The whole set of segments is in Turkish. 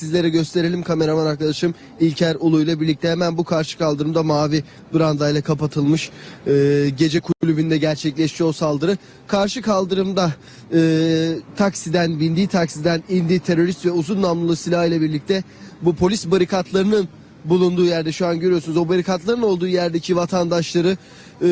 sizlere gösterelim. Kameraman arkadaşım İlker Ulu ile birlikte hemen bu karşı kaldırımda mavi brandayla kapatılmış e, gece kulübünde gerçekleşti o saldırı. Karşı kaldırımda e, taksiden bindiği taksiden indi terörist ve uzun namlulu silah ile birlikte bu polis barikatlarının bulunduğu yerde şu an görüyorsunuz o barikatların olduğu yerdeki vatandaşları e,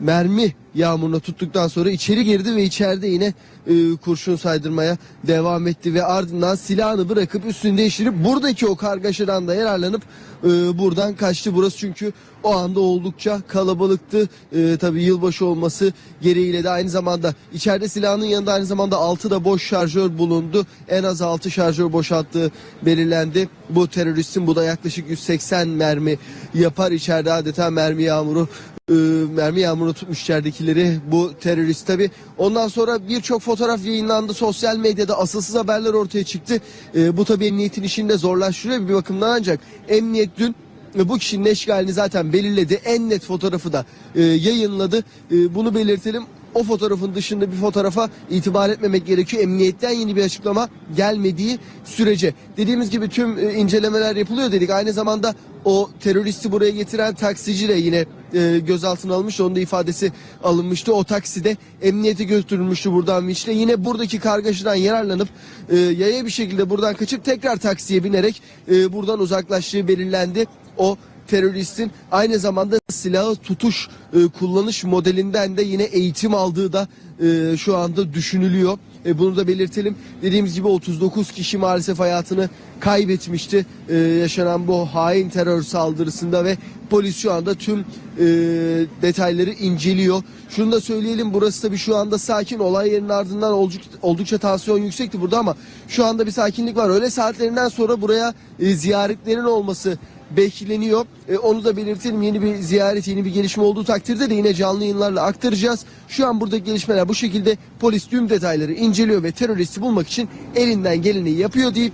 mermi yağmuruna tuttuktan sonra içeri girdi ve içeride yine e, kurşun saydırmaya devam etti ve ardından silahını bırakıp üstünü değiştirip buradaki o kargaşadan da yararlanıp e, buradan kaçtı. Burası çünkü o anda oldukça kalabalıktı. E, tabii yılbaşı olması gereğiyle de aynı zamanda içeride silahının yanında aynı zamanda 6 da boş şarjör bulundu. En az 6 şarjör boşalttığı belirlendi. Bu teröristin bu da yaklaşık 180 mermi yapar içeride adeta mermi yağmuru e, mermi yağmurunu tutmuş içeridekileri bu terörist tabi. Ondan sonra birçok fotoğraf yayınlandı sosyal medyada asılsız haberler ortaya çıktı. E, bu tabi emniyetin işini de zorlaştırıyor bir bakımdan ancak emniyet dün e, bu kişinin eşgalini zaten belirledi. En net fotoğrafı da e, yayınladı. E, bunu belirtelim. O fotoğrafın dışında bir fotoğrafa itibar etmemek gerekiyor. Emniyetten yeni bir açıklama gelmediği sürece. Dediğimiz gibi tüm e, incelemeler yapılıyor dedik. Aynı zamanda o teröristi buraya getiren taksici de yine e, gözaltına alınmıştı. Onun da ifadesi alınmıştı. O takside emniyete götürülmüştü buradan vinçle. Yine buradaki kargaşadan yararlanıp e, yaya bir şekilde buradan kaçıp tekrar taksiye binerek e, buradan uzaklaştığı belirlendi. O teröristin aynı zamanda silahı tutuş e, kullanış modelinden de yine eğitim aldığı da e, şu anda düşünülüyor. E, bunu da belirtelim. Dediğimiz gibi 39 kişi maalesef hayatını kaybetmişti e, yaşanan bu hain terör saldırısında ve polis şu anda tüm e, detayları inceliyor. Şunu da söyleyelim burası tabii şu anda sakin. Olay yerinin ardından oldukça, oldukça tansiyon yüksekti burada ama şu anda bir sakinlik var. Öğle saatlerinden sonra buraya e, ziyaretlerin olması bekleniyor. E, onu da belirtelim. Yeni bir ziyaret, yeni bir gelişme olduğu takdirde de yine canlı yayınlarla aktaracağız. Şu an buradaki gelişmeler bu şekilde polis tüm detayları inceliyor ve teröristi bulmak için elinden geleni yapıyor deyip